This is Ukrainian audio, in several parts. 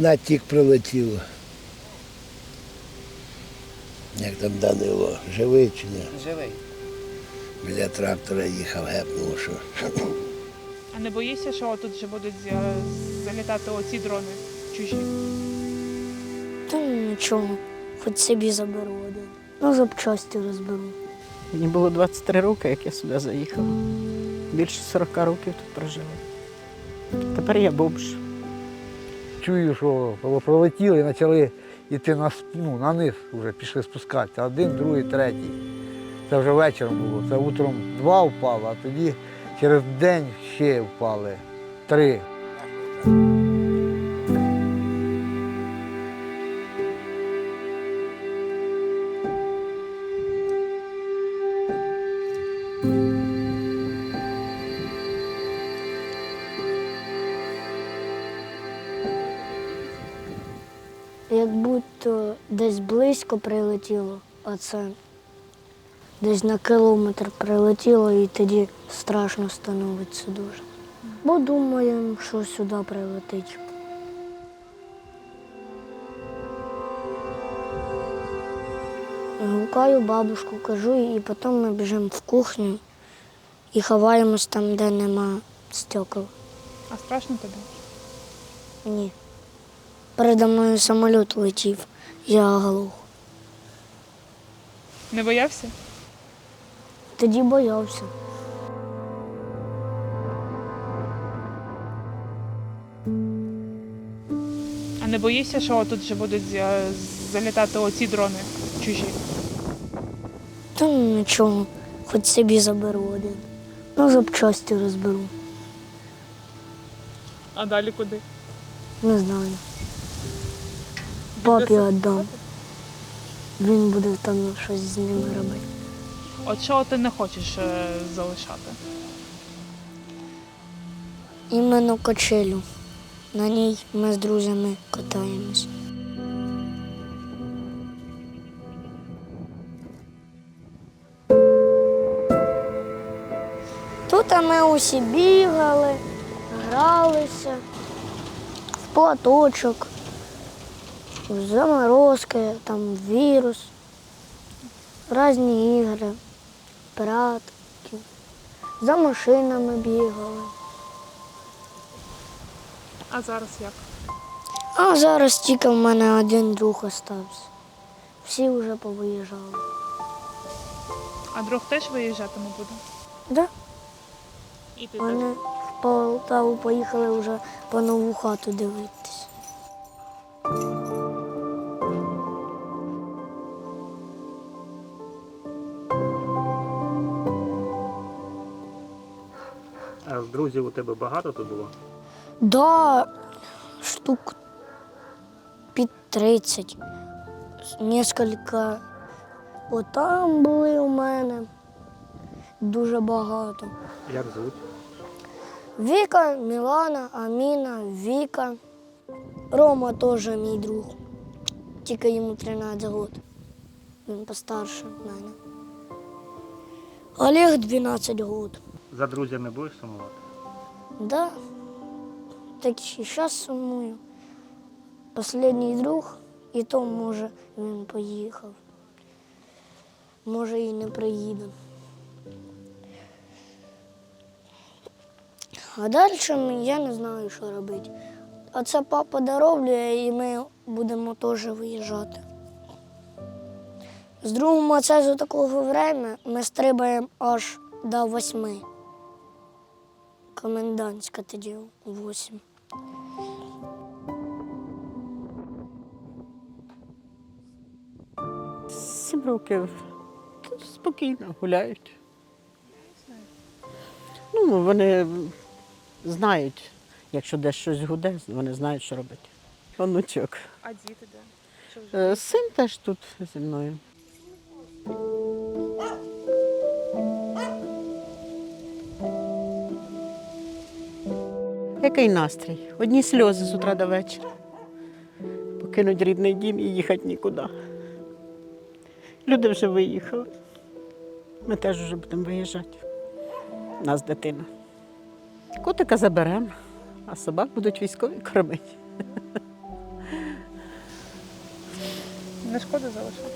на тік прилетіло. Як там Данило, живий чи ні? Живий. Біля трактора їхав, гепнув, що. А не боїшся, що тут вже будуть е, залітати оці дрони чужі? Та нічого, хоч собі заберу один. Ну, запчасті розберу. Мені було 23 роки, як я сюди заїхала. Більше 40 років тут прожила. Тепер я бомж. Чую, що пролетіли і почали йти на, ну, на низ, вже пішли спускатися. Один, другий, третій. Це вже вечором було. Це утром два впало, а тоді через день ще впали три. Близько прилетіло, а це десь на кілометр прилетіло і тоді страшно становиться дуже. Бо думаємо, що сюди прилетить. Гукаю бабушку, кажу, і потім ми біжимо в кухню і ховаємось там, де нема стекол. А страшно тобі? Ні. Передо мною самоліт летів, я оглух. Не боявся? Тоді боявся. А не боїшся, що тут вже будуть е, залітати оці дрони чужі? Та ну, нічого, хоч собі заберу один. Ну, запчасті розберу. А далі куди? Не знаю. Папі віддам. Він буде там щось з ними робити. От чого ти не хочеш е, залишати? Іменно качелю. На ній ми з друзями катаємось. Тут ми усі бігали, гралися, в платочок, заморозки, там вірус, різні ігри, пиратки, за машинами бігали. А зараз як? А зараз тільки в мене один друг остався. Всі вже повиїжджали. А друг теж виїжджатиме буде? Да? І ти Вони теж? в Полтаву поїхали вже по нову хату дивитися. Друзів у тебе багато тут було? Да, штук під 30. Несколько отам були у мене. Дуже багато. Як звуть? Віка, Мілана, Аміна, Віка. Рома теж мій друг. Тільки йому 13 років. Він постарше мене. Олег 12 років. За друзями будеш сумувати? Да. Так і зараз сумую. Последній друг, і то, може, він поїхав. Може і не приїде. А далі я не знаю, що робити. А це папа дороблює, і ми будемо теж виїжджати. З другого мацезу такого времени ми стрибаємо аж до восьми. Комендантська тоді у 8. Сім років. Спокійно гуляють. Ну, вони знають, якщо десь щось гуде, вони знають, що робити. Онучок. А діти де? Е, Син теж тут зі мною. Який настрій? Одні сльози з утра до вечора. Покинуть рідний дім і їхати нікуди. Люди вже виїхали. Ми теж вже будемо виїжджати. У нас дитина. Котика заберемо, а собак будуть військові кормити. Не шкода залишати?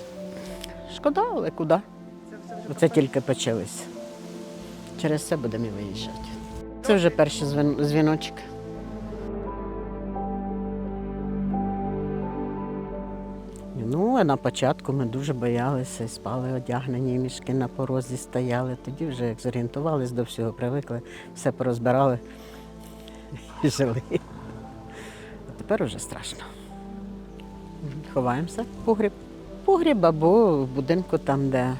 Шкода, але куди? Це, це вже Оце тільки почалися. Через це будемо і виїжджати. Це вже перші дзвін- дзвіночки. Ну, а на початку ми дуже боялися, спали одягнені, мішки на порозі стояли. Тоді вже як зорієнтувалися до всього, привикли, все порозбирали і жили. А тепер вже страшно. Ховаємося в погріб. Погріб або в будинку там, де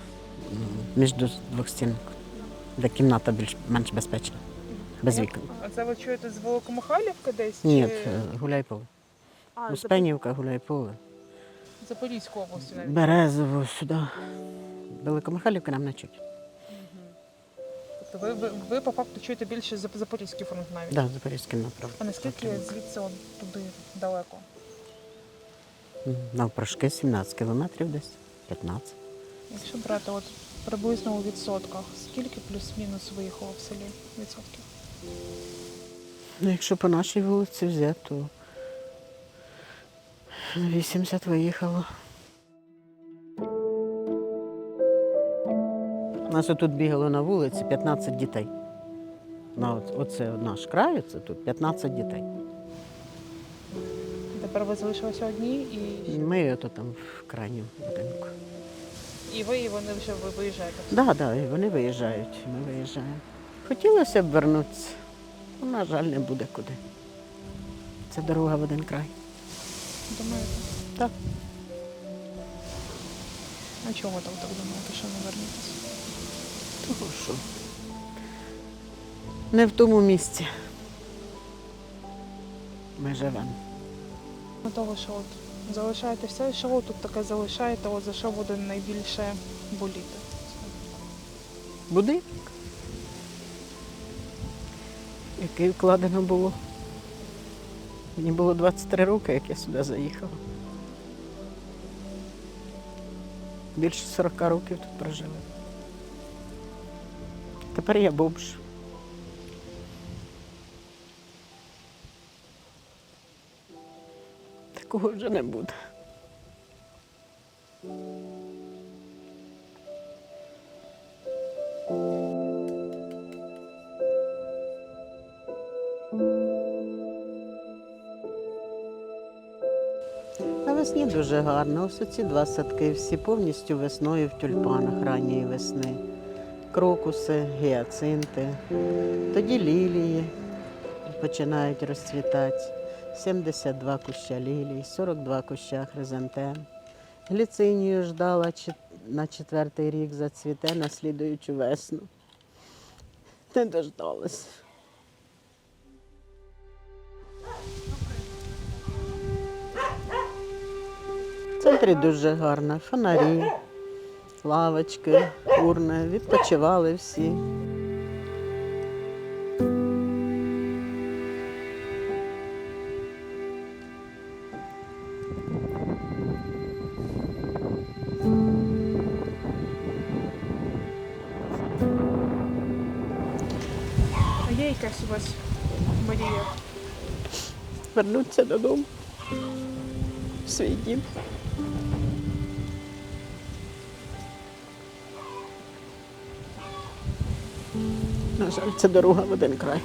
між двох стінок, де кімната більш-менш безпечна, без вікон. А це ви чуєте з Великомихайлівки десь? Ні, чи... е, гуляйполе. А, з Успенівка, гуляйполе. Запорізької області навіть. Березово сюди. Великомихайлівка нам не чуть. Тобто ви, ви, ви по факту чуєте більше Зап- Запорізький фронт навіть. Да, Запорізький направ. А наскільки звідси от туди далеко? М, Навпрошки 17 кілометрів десь, 15. Якщо брати от приблизно у відсотках, скільки плюс-мінус виїхало в селі відсотків? Ну, якщо по нашій вулиці взяти, то 80 виїхало. У нас тут бігало на вулиці 15 дітей. На оце наш край, це тут 15 дітей. Тепер ви залишилися одні і, Ми ото там в крайньому будинку. і ви, і вони вже ви виїжджаєте. Так, да, да, і вони виїжджають, ми виїжджаємо. Хотілося б вернутися, але, на жаль, не буде куди. Це дорога в один край. Думаєте? Так. А чому ви так думаєте, що не вернетесь? Того що? Не в тому місці. Ми живемо. Ну, того, що от залишаєте все, що ви тут таке залишаєте, от за що буде найбільше боліти? Будинок, який вкладено було. Мені було 23 роки, як я сюди заїхала. Більше 40 років тут прожили. Тепер я бомж. Такого вже не буде. Дуже гарно. Ось ці два садки всі повністю весною в тюльпанах ранньої весни. Крокуси, гіацинти, тоді лілії починають розцвітати. 72 куща лілій, 42 куща хризантем. Гліцинію ждала на четвертий рік зацвіте на слідуючу весну. Не дождалась. Центрі дуже гарно. Фонарі, лавочки, урни, відпочивали всі. А є якась у вас мрія? Вернуться додому. В свій дім. Жаль, це дорога в один край.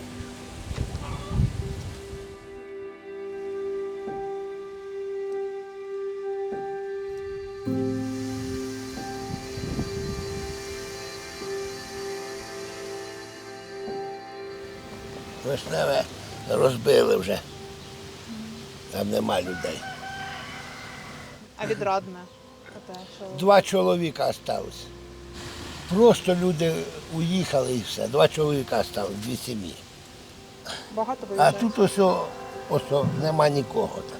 Вишневе розбили вже. Там нема людей. А відрадне? Те. Два чоловіка залишилось. Просто люди уїхали і все. Два чоловіка залишилось, дві сім'ї. Багато А виїжджає? тут ось, ось нема нікого так.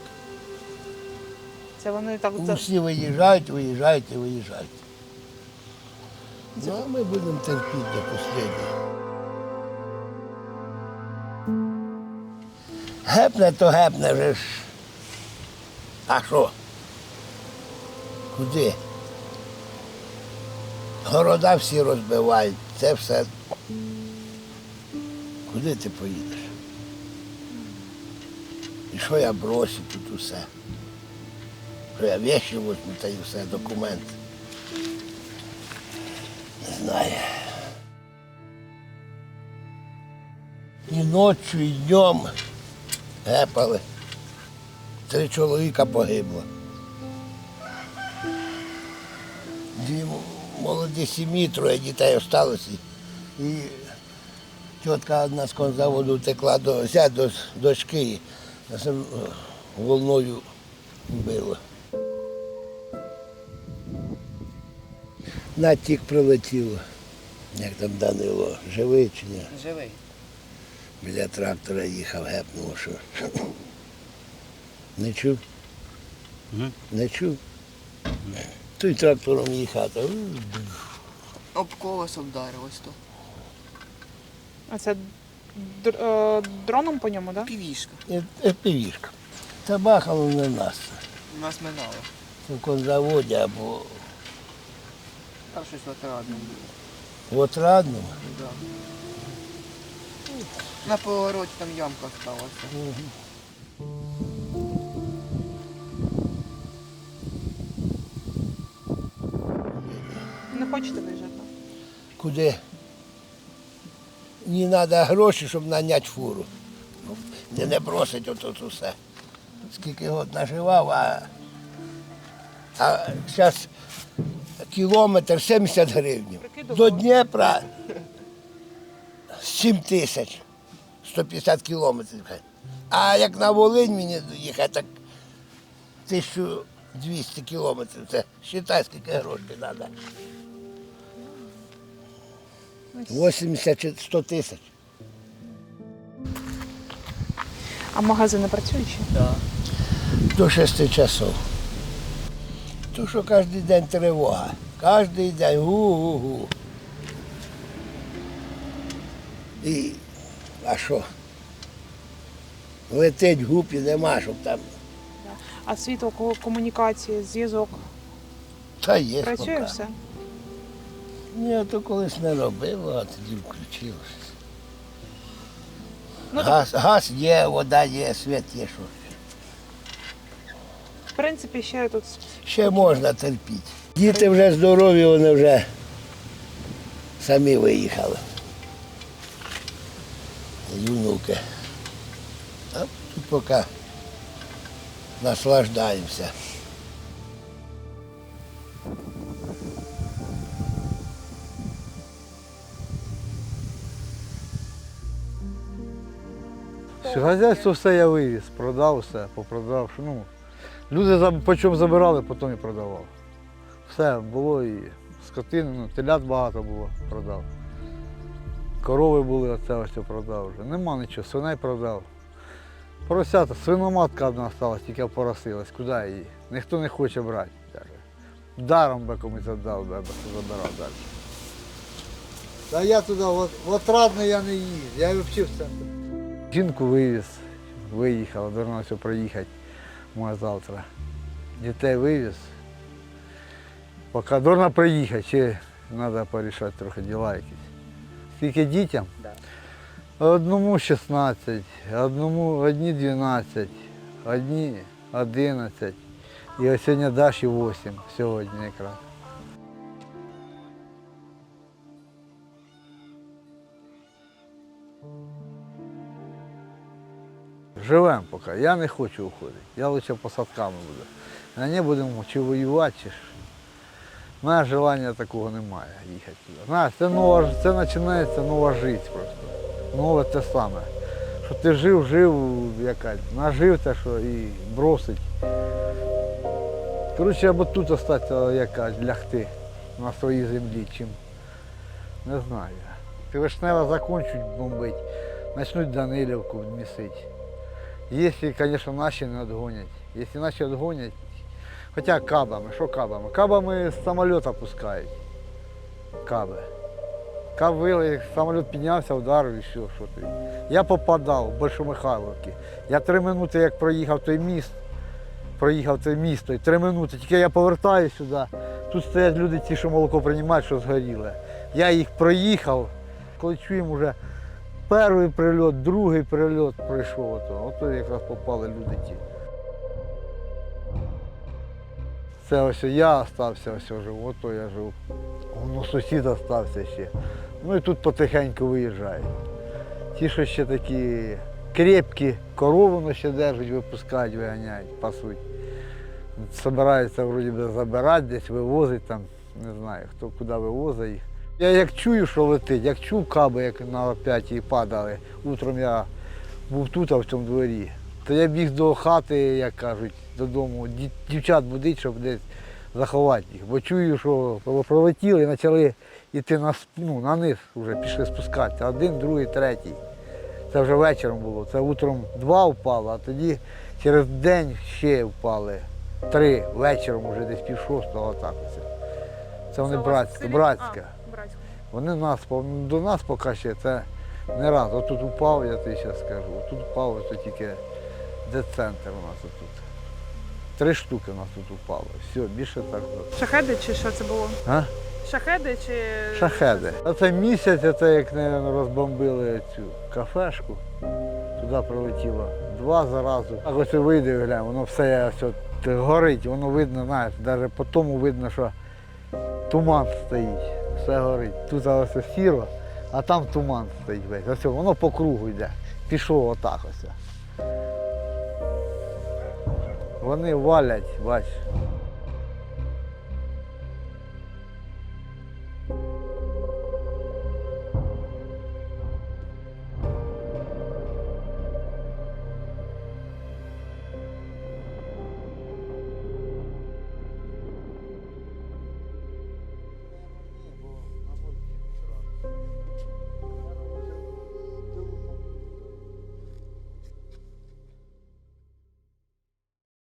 Це вони так за... Всі виїжджають, виїжджають і виїжджають. Ну, а ми будемо терпіти до останнього. Гепне, то гепне вже ж. А що? Куди? Города всі розбивають, це все. Куди ти поїдеш? І що я бросю тут усе? Що я вещи возьму та і все, документ. Не знаю. І ночі, і днем гепали. Три чоловіка погибло. Молоді сім'ї, троє дітей осталося. І тітка одна з конзаводу втекла до, ся, до дочки, е, волною вбило. Натік прилетіло. Як там Данило, живий чи ні? Живий. Біля трактора їхав, гепнув, що. Не чув? Не чув? Той трактором їхав, та, у, Об колесо вдарилось то. А це др- е, дроном по ньому, так? Да? Півішка. і- і півішка. Та бахало не нас. Нас минало. Це в конзаводі або Там щось отрадне було. в Отрадному. Да. На повороті там ямка сталася. Не Куди? Мені треба гроші, щоб наняти фуру. Ну, Не, бросить отут усе. Скільки год наживав, а, а зараз кілометр 70 гривень. До Дніпра 7 тисяч. 150 кілометрів. А як на Волинь мені їхати, так 1200 кілометрів. Це вважай, скільки грошей треба. 80 чи 100 тисяч. А магазини працюють ще? Да. До 6 часов. То що кожен день тривога. Кожен день гу-гу-гу. І а що? Летить губ і нема, щоб там. А світло, комунікації, зв'язок Та є. працює поки. все? Ні, то колись не робило, а тоді включилося. Ну, газ, газ є, вода є, світ є, що. В принципі, ще тут Ще можна терпіти. Діти вже здорові, вони вже самі виїхали. І внуки. А тут поки наслаждаємося. Хазяйство все я вивіз, продав все, попродав. Ну, люди по чому забирали, потім і продавав. Все було і скотини, ну, телят багато було, продав. Корови були, оце ось продав вже. Нема нічого, свиней продав. Поросята, свиноматка одна залишилась, тільки поросилась. Куди її? Ніхто не хоче брати. Даром би комусь віддав, би, забирав далі. Та я туди, в, отрадне я не їздив, я вчився. Жінку вивіз, виїхала, вернувся проїхати може завтра. Дітей вивіз. Поки дурно приїхати, чи треба порішати трохи діла якісь. Скільки дітям? Да. Одному 16, одному одні 12, одні 11. І ось сьогодні Даші 8 сьогодні якраз. Живемо поки. Я не хочу уходити. Я лише посадками буду. А не будемо чи воювати, чи. У мене желання такого немає їхати туди. Знаєш, це нова, це починається нова життя просто. Нове те саме. Що ти жив, жив якась, нажив те, що і бросить. Коротше, або тут остатися якась лягти на своїй землі, чим. Не знаю. Ти вишнева закончуть бомбить, почнуть Данилівку місити. Якщо, звісно, наші не відгонять. Якщо наші відгонять, хоча кабами, що кабами? Кабами з самоліта пускають. Каби. Каб вили, самоліт піднявся, вдарив і все, що ти. Я попадав в Большомихайловки. Я три минути, як проїхав той міст, проїхав це місто, і три минути. Тільки я повертаюся сюди. Тут стоять люди, ті, що молоко приймають, що згоріле. Я їх проїхав, коли чуємо вже перший прильот, другий прильот пройшов. Ото, ото якраз попали люди ті. Це ось я остався, ось живу, ото я живу. Воно сусід остався ще. Ну і тут потихеньку виїжджають. Ті, що ще такі крепкі, корову ще держать, випускають, виганяють, пасуть. Собираються вроді би забирати, десь вивозить там, не знаю, хто куди вивозить їх. Я як чую, що летить, як чув каби, як на п'ятій падали. Утром я був тут, а в цьому дворі. То я біг до хати, як кажуть, додому, дівчат будить, щоб десь заховати їх. Бо чую, що пролетіли і почали йти на, ну, на низ, вже пішли спускатися. Один, другий, третій. Це вже вечором було. Це утром два впало, а тоді через день ще впали. Три вечором вже десь пів шостого так. Це, вони братська, братська. А. Вони нас, до нас поки ще це не раз. Отут упав, я тобі зараз скажу. Отут упав, тут тільки де центр у нас отут. Три штуки у нас тут упало. Все, більше так. Шахеди чи що це було? А? Шахеди чи. Шахеди. Оце місяць, це як наверно, розбомбили цю кафешку. Туди прилетіло два заразу. А ось вийде, глянь, воно все ось от горить, воно видно, знаєш, навіть по тому видно, що туман стоїть, все горить. Тут зараз сіро, а там туман стоїть весь. Ось воно по кругу йде. Пішло отак ось. Вони валять, бач,